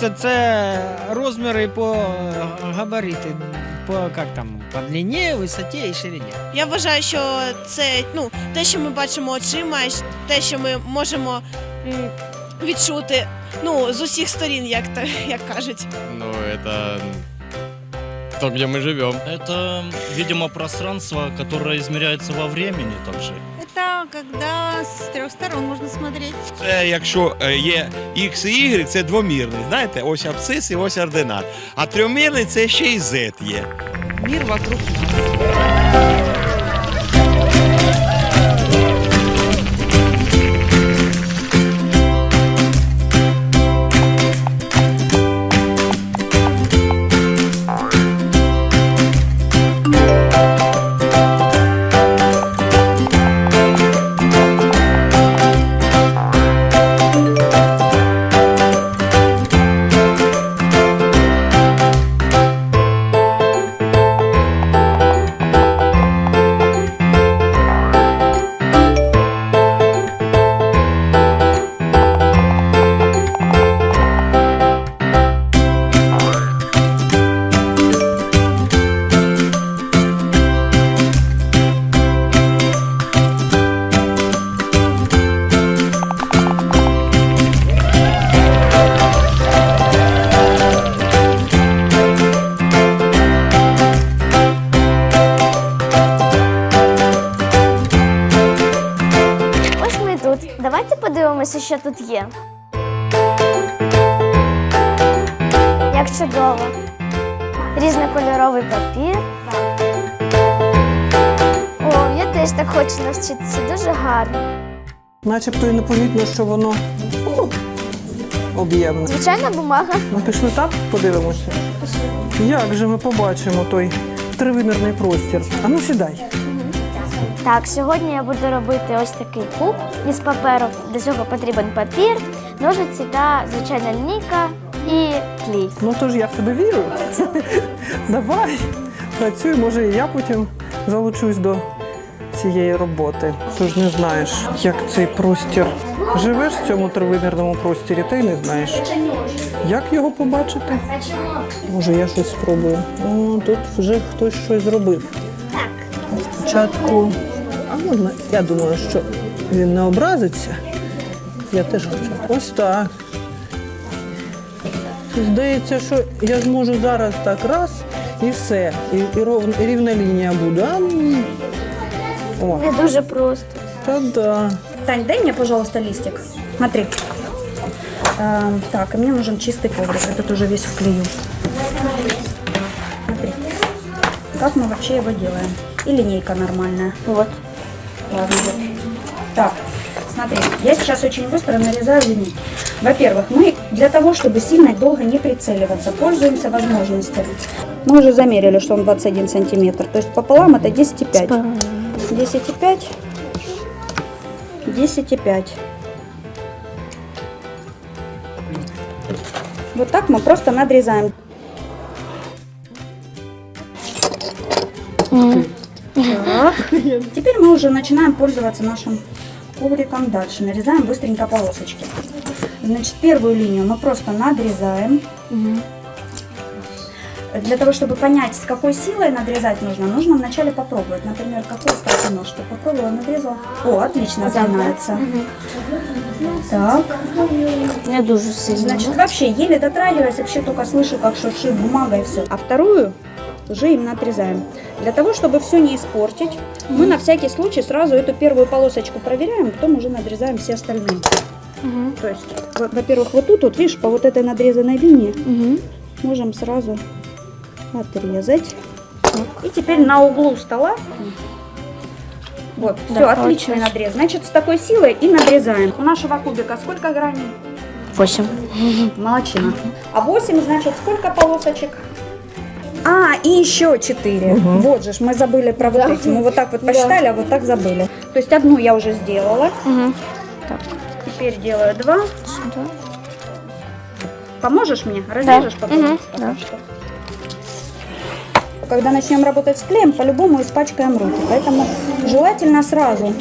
просто це розміри по габарити, по як там, по длині, висоті і ширині. Я вважаю, що це ну, те, що ми бачимо очима, те, що ми можемо м, відчути ну, з усіх сторін, як, то, як кажуть. Ну, это то, где мы живем. Это, видимо, пространство, которое измеряется во времени также. Это когда с трех сторон можно смотреть. Це якщо е, є X і Y, це двомірний. Знаєте, ось абсцис і ось ординат. А трьомірний це ще й Z є. Мир вокруг Ось Подивимося, що тут є. Як чудово. Різнокольоровий папір. О, я теж так хочу навчитися. Дуже гарно. Начебто і не помітно, що воно об'ємне. Звичайна бумага. Ну, пішли так, подивимося. Як же ми побачимо той тривимірний простір? А ну сідай. Так, сьогодні я буду робити ось такий куб із паперу. Для цього потрібен папір, ножиці та звичайна лінійка і клей. Ну то ж я в тебе вірю. Давай, працюй, може і я потім залучусь до цієї роботи. Ти ж не знаєш, як цей простір. Живеш в цьому тривимірному просторі, ти й не знаєш. Як його побачити? Може, я щось спробую. О, тут вже хтось щось зробив. Так. Спочатку, а можна, я думаю, що він не образиться. Я теж хочу. Ось так. Здається, що я зможу зараз так раз і все. І, і, ров- і рівна лінія буде. А ні. О, Не дуже просто. та-да. Тань, дай мне, пожалуйста, листик. Смотри. А, так, и мне нужен чистый коврик. Этот уже весь в клею. Смотри. Как мы вообще его делаем? И линейка нормальная. Вот. Ладно, вот. Так, смотри, я сейчас очень быстро нарезаю линейки. Во-первых, мы для того, чтобы сильно и долго не прицеливаться, пользуемся возможностью. Мы уже замерили, что он 21 сантиметр. То есть пополам это 10,5. 10,5. 10,5. Вот так мы просто надрезаем. Так. Теперь мы уже начинаем пользоваться нашим ковриком дальше. Нарезаем быстренько полосочки. Значит, первую линию мы просто надрезаем. Для того, чтобы понять, с какой силой надрезать нужно, нужно вначале попробовать. Например, какой остался нож, что попробовала, надрезала. О, отлично, сгинается. Так, Не дуже сильно. значит, вообще еле дотрагиваюсь, вообще только слышу, как шуршит бумага и все. А вторую уже именно отрезаем. Для того, чтобы все не испортить, мы на всякий случай сразу эту первую полосочку проверяем, потом уже надрезаем все остальные. То есть, во- во-первых, вот тут, вот видишь, по вот этой надрезанной линии Угу. можем сразу отрезать. И теперь на углу стола. Вот, Да, все, отличный получилось. надрез. Значит, с такой силой и надрезаем. У нашего кубика сколько граней? Восемь. Молодчина. А 8, значит, сколько полосочек? А, и еще 4. Вот же ж, мы забыли про вот эти. Мы вот так вот посчитали, а вот так забыли. То есть одну я уже сделала. Угу. Теперь делаю два. Сюди. Поможешь мне? Разрежешь потом? Мгм, Пока да. что. Когда начнем работать с клеем, по-любому испачкаем руки. Поэтому желательно сразу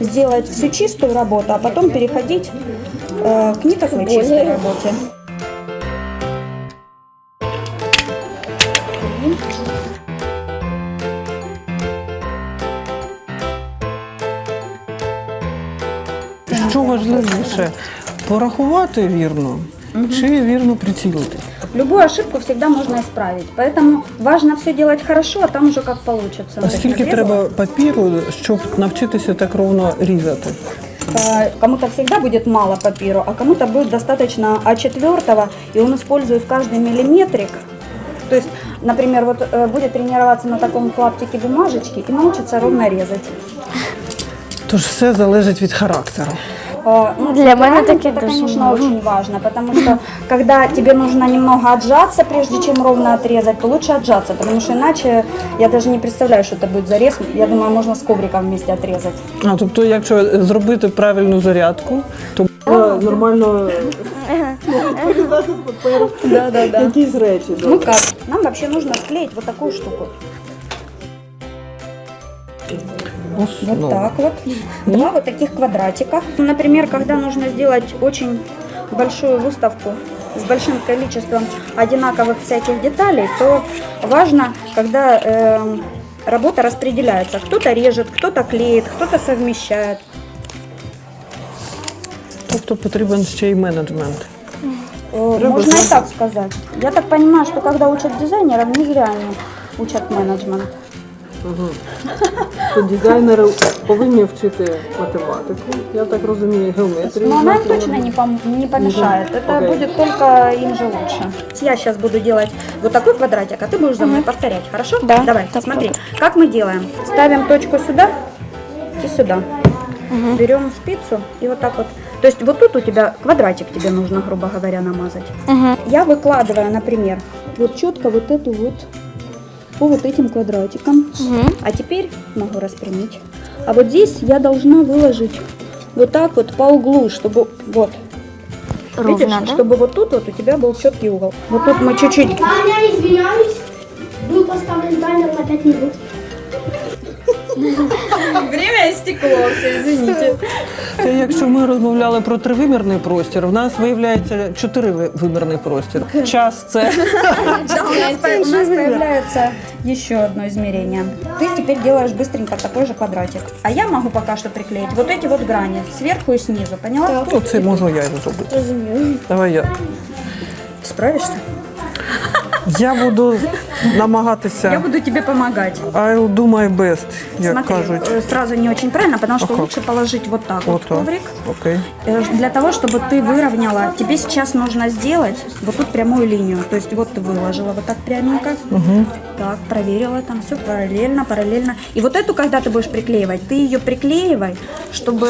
сделать всю чистую работу, а потом переходить э, к не такой чистой работе. що важливіше? Порахувати вірно чи вірно прицілити? Любую ошибку всегда можно исправить. Поэтому важно все делать хорошо, а там уже как получится. А скільки треба папіру, щоб навчитися так ровно різати? Э, Кому-то всегда будет мало папиру, а кому-то будет достаточно А4, и он использует каждый миллиметрик. То есть, например, вот э, будет тренироваться на таком клаптике бумажечки и научится ровно резать. Тож все залежить від характеру. Э, ну, Для меня темперамент таки это, тоже конечно, много. очень важно, потому что когда тебе нужно немного отжаться, прежде чем ровно отрезать, то лучше отжаться, потому что иначе я даже не представляю, что это будет зарез. Я думаю, можно с ковриком вместе отрезать. А тобто, якщо зробити правильну зарядку, то можна нормально порізати з паперу Да, да, да. якісь речі. Ну как? Нам вообще нужно склеить вот такую штуку. Вот Основа. так вот. Два вот таких квадратика. Например, когда нужно сделать очень большую выставку с большим количеством одинаковых всяких деталей, то важно, когда эм, работа распределяется. Кто-то режет, кто-то клеит, кто-то совмещает. Тобто потрібен ще й менеджмент. Э, Треба Можно и так сказать. Я так понимаю, что когда учат дизайнеров, не зря они учат менеджмент. То дизайнери повинні вчити математику, я так розумію, геометрію. Но она им точно не, пом- не помешает. Это Окей. будет только им же лучше. Я сейчас буду делать вот такой квадратик, а ты будешь за мной повторять, хорошо? Да. Давай, Так, смотри. Как мы делаем? Ставим точку сюда и сюда. Берем спицу и вот так вот. То есть вот тут у тебя квадратик тебе нужно, грубо говоря, намазать. Угу. Я выкладываю, например, вот четко вот эту вот по вот этим квадратикам. Угу. А теперь могу распрямить. А вот здесь я должна выложить вот так вот по углу, чтобы вот, Ровно, видишь, да? чтобы вот тут вот у тебя был четкий угол. Вот тут мы чуть-чуть Аня, извиняюсь, был поставлен таймер на 5 минут. Це якщо ми розмовляли про тривимірний простір, в нас виявляється чотиривимірний простір. Час це Да, у нас, по- у нас появляется еще одно измерение. Ты теперь делаешь быстренько такой же квадратик. А я могу пока что приклеить вот эти вот грани сверху и снизу, поняла? ну, це можу я зробити. Давай я. Справишься? Я буду Я намагатися. буду тебе помогать. I'll do my best, як Смотри, кажуть. э, сразу не очень правильно, потому что Ага. лучше положить вот так вот Ото. коврик. Окей. Э, Для того, чтобы ты выровняла, тебе сейчас нужно сделать вот тут прямую линию. То есть вот ты выложила вот так пряменько. Так, проверила там все параллельно, параллельно. И вот эту, когда ты будешь приклеивать, ты ее приклеивай, чтобы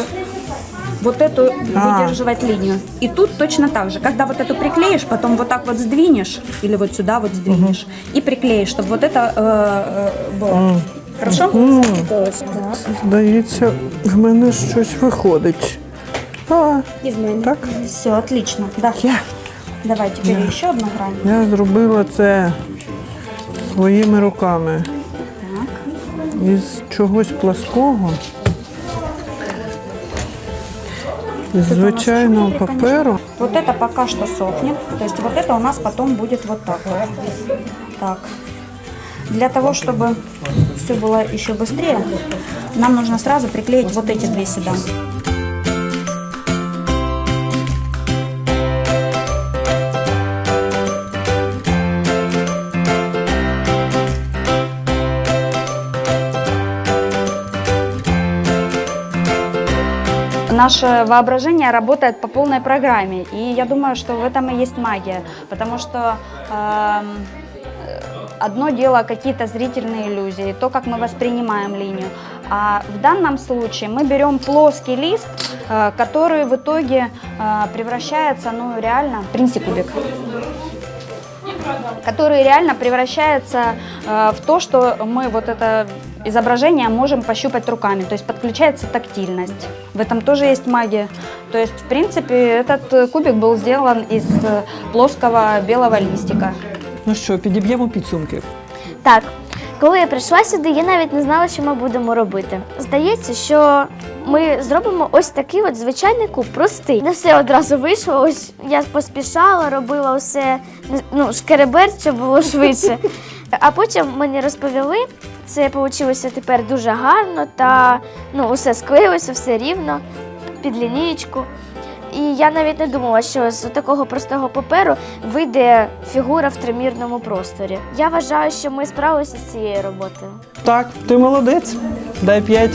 вот эту А. выдерживать линию. И тут точно так же. Когда вот эту приклеишь, потом вот так вот сдвинешь, или вот сюда вот сдвинешь, и приклеишь, чтобы вот это э, э, было. Хорошо? Так. Здається, в мене щось виходить. А, так? Все, отлично. Да. Я, Давай теперь еще одну грань. я зробила це своїми руками. Так. Із чогось плаского. Звичайного паперу. Вот это пока что сохнет. То есть вот это у нас потом будет вот так вот. Так. Для того, чтобы все было еще быстрее, нам нужно сразу приклеить вот эти две сюда. Наше воображение работает по полной программе, и я думаю, что в этом и есть магия, потому что э, одно дело какие-то зрительные иллюзии, то, как мы воспринимаем линию, а в данном случае мы берем плоский лист, э, который в итоге э, превращается, ну реально, принеси кубик который реально превращается э, в то, что мы вот это изображение можем пощупать руками, то есть подключается тактильность. В этом тоже есть магия. То есть, в принципе, этот э, кубик был сделан из э, плоского белого листика. Ну що, підіб'ємо підсумки. Так, коли я прийшла сюди, я навіть не знала, що ми будемо робити. Здається, що ми зробимо ось такий от звичайний куб, простий. Не все одразу вийшло. Ось я поспішала, робила усе ну, шкереберть, щоб було швидше. А потім мені розповіли, це вийшло тепер дуже гарно та ну, усе склеїлося, все рівно. під лінієчку. І я навіть не думала, що з такого простого паперу вийде фігура в тримірному просторі. Я вважаю, що ми справилися з цією роботою. Так, ти молодець. Дай п'ять.